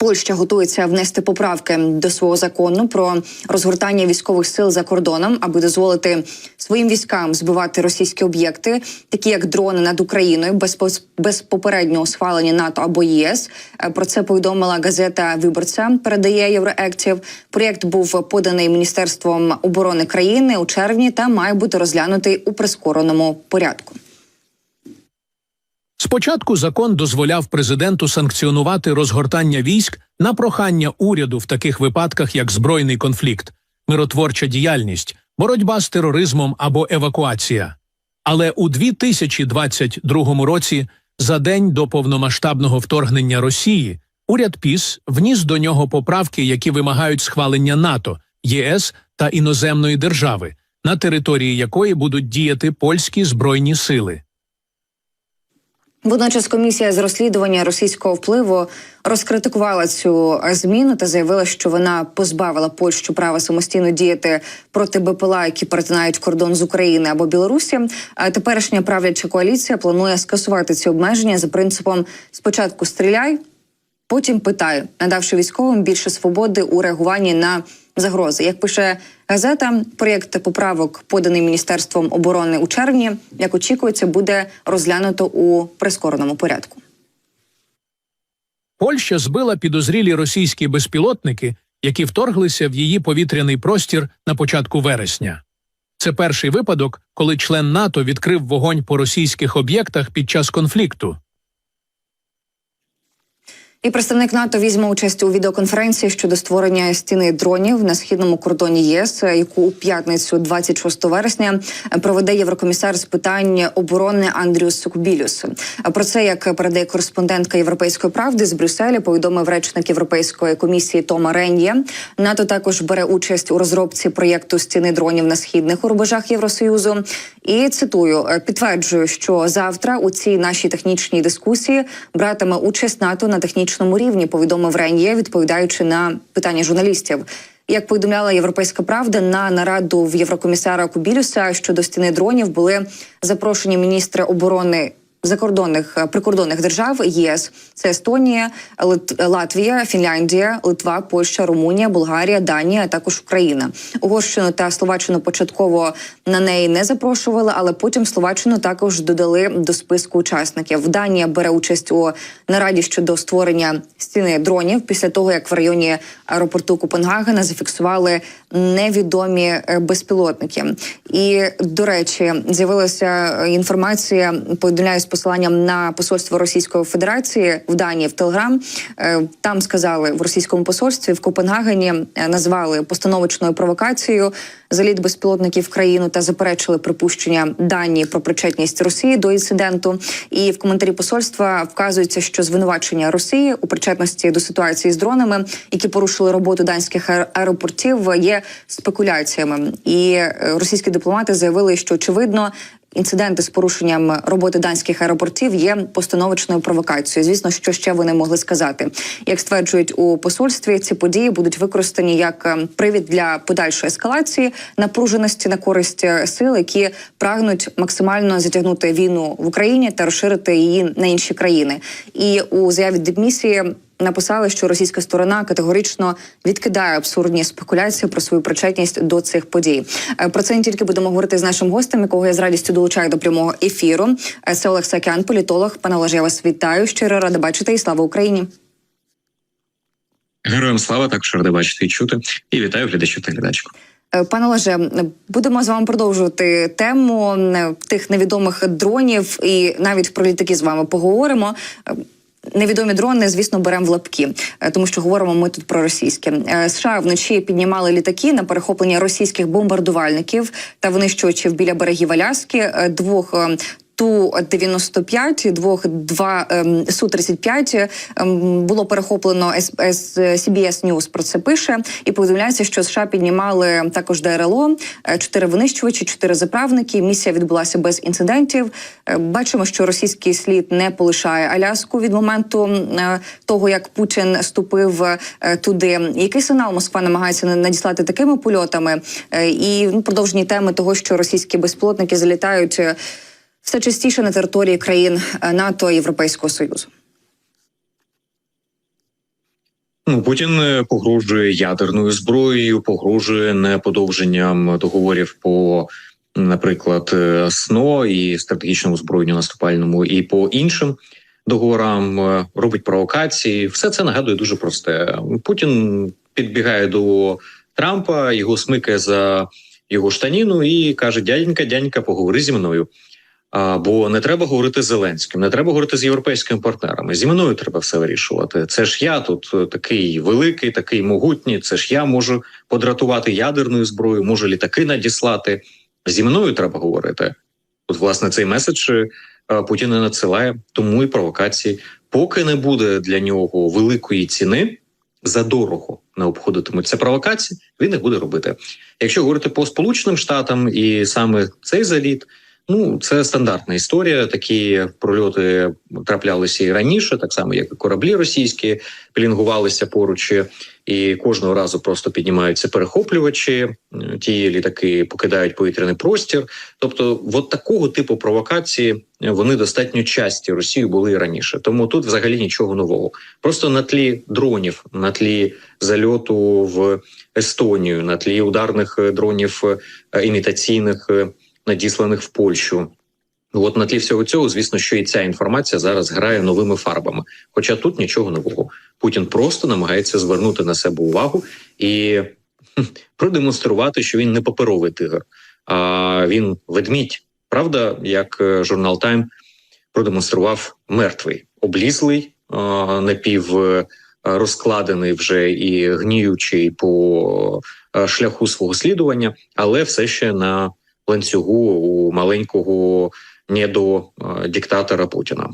Польща готується внести поправки до свого закону про розгортання військових сил за кордоном, аби дозволити своїм військам збивати російські об'єкти, такі як дрони над Україною, без без попереднього схвалення НАТО або ЄС. Е, Про це повідомила газета Виборця. Передає Євроектів. Проєкт був поданий міністерством оборони країни у червні та має бути розглянутий у прискореному порядку. Спочатку закон дозволяв президенту санкціонувати розгортання військ на прохання уряду в таких випадках, як збройний конфлікт, миротворча діяльність, боротьба з тероризмом або евакуація. Але у 2022 році, за день до повномасштабного вторгнення Росії, уряд ПІС вніс до нього поправки, які вимагають схвалення НАТО, ЄС та іноземної держави, на території якої будуть діяти польські збройні сили. Водночас комісія з розслідування російського впливу розкритикувала цю зміну та заявила, що вона позбавила Польщу права самостійно діяти проти БПЛА, які перетинають кордон з України або Білорусі. А теперішня правляча коаліція планує скасувати ці обмеження за принципом спочатку стріляй, потім питай, надавши військовим більше свободи у реагуванні на загрози. Як пише газета, проєкт поправок, поданий міністерством оборони у червні, як очікується, буде розглянуто у прискореному порядку. Польща збила підозрілі російські безпілотники, які вторглися в її повітряний простір на початку вересня. Це перший випадок, коли член НАТО відкрив вогонь по російських об'єктах під час конфлікту. І представник НАТО візьме участь у відеоконференції щодо створення стіни дронів на східному кордоні ЄС, яку у п'ятницю, 26 вересня, проведе єврокомісар з питань оборони Андріус Кубілюс. Про це як передає кореспондентка Європейської правди з Брюсселя, повідомив речник Європейської комісії Тома Рен'є. НАТО також бере участь у розробці проєкту стіни дронів на східних рубежах Євросоюзу. І цитую, підтверджую, що завтра у цій нашій технічній дискусії братиме участь НАТО на технічному рівні. Повідомив Рен'є, відповідаючи на питання журналістів. Як повідомляла Європейська Правда, на нараду в Єврокомісара Кубілюса щодо стіни дронів були запрошені міністри оборони. Закордонних е, прикордонних держав ЄС це Естонія. Латвія, Фінляндія, Литва, Польща, Румунія, Болгарія, Данія, а також Україна. Угорщину та Словаччину початково на неї не запрошували, але потім Словаччину також додали до списку учасників. Данія бере участь у нараді щодо створення стіни дронів після того, як в районі аеропорту Копенгагена зафіксували невідомі е, безпілотники. І до речі, з'явилася е, інформація. Повідомляю з посиланням на посольство Російської Федерації в Данії в Телеграм. Е, Там сказали в російському посольстві в Копенгагені е, назвали постановочною провокацією заліт безпілотників в країну та заперечили припущення Данії про причетність Росії до інциденту. І в коментарі посольства вказується, що звинувачення Росії у причетності до ситуації з дронами, які порушили роботу данських аеропортів, є спекуляціями. І е, російські дипломати заявили, що очевидно. Інциденти з порушенням роботи данських аеропортів є постановочною провокацією. Звісно, що ще вони могли сказати. Як стверджують у посольстві, ці події будуть використані як е, привід для подальшої ескалації напруженості на користь е, сил, які прагнуть максимально затягнути війну в Україні та розширити її на інші країни. І у заяві дипмісії написали, що російська сторона категорично відкидає абсурдні спекуляції про свою причетність до цих подій. Е, Про це не тільки будемо говорити з нашим гостем, якого я з радістю долучаю до прямого ефіру. Е, Це Олег Сакян, політолог. Пане Олеже, я вас вітаю. Щиро рада бачити і слава Україні. Героям слава також ради бачити і чути. І вітаю глядачів та глядачку. Е, Пане Олеже, будемо з вами продовжувати тему тих невідомих дронів, і навіть про літаки з вами поговоримо. Невідомі дрони, звісно, беремо в лапки, е, тому що говоримо ми тут про російське. Е, США вночі піднімали літаки на перехоплення російських бомбардувальників та винищувачів біля берегів Аляски. Е, Двох Ту-95, двох два ем, Су-35 ем, було перехоплено CBS News про це пише і повідомляється, що США піднімали також ДРЛО, е, чотири винищувачі, чотири заправники. Місія відбулася без інцидентів. Е, Бачимо, що російський слід не полишає Аляску від моменту е, того, як Путін ступив туди. Який сигнал Москва намагається на- надіслати такими польотами? І ну, продовжені теми того, що російські безпілотники залітають. Все частіше на території країн е, НАТО і Європейського Союзу. Путін е, погрожує ядерною зброєю, погрожує неподовженням договорів по, наприклад, е, СНО і стратегічному збройню наступальному, і по іншим договорам робить провокації. Все це нагадує дуже просте. Путін підбігає до Трампа, його смикає за його штаніну і каже: Дяденька, дяденька, поговори зі мною. Бо не треба говорити з Зеленським, не треба говорити з європейськими партнерами. Зі мною треба все вирішувати. Це ж я тут е, такий великий, такий могутній. Це ж я можу подратувати ядерною зброєю, можу літаки надіслати. Зі мною треба говорити. От, власне, цей меседж е, Путін і надсилає, тому і провокації. Поки не буде для нього великої ціни, задорого не обходитимуть це провокації, він їх буде робити. Якщо говорити по Сполученим Штатам і саме цей заліт. Ну, це стандартна історія. Такі прольоти траплялися і раніше, так само як і кораблі російські пілінгувалися поруч, і кожного разу просто піднімаються перехоплювачі. Ті літаки покидають повітряний простір. Тобто, от такого типу провокації вони достатньо часті Росії були і раніше. Тому тут взагалі нічого нового. Просто на тлі дронів, на тлі зальоту в Естонію, на тлі ударних дронів е, імітаційних. Надісланих в Польщу. От на тлі всього цього, звісно, що і ця інформація зараз грає новими фарбами. Хоча тут нічого нового. Путін просто намагається звернути на себе увагу і продемонструвати, що він не паперовий тигр, а він ведмідь. Правда, як е, журнал Тайм продемонстрував мертвий, облізлий, напів е, розкладений вже і гніючий по е, шляху свого слідування, але все ще на ланцюгу у маленького недодиктатора Путіна.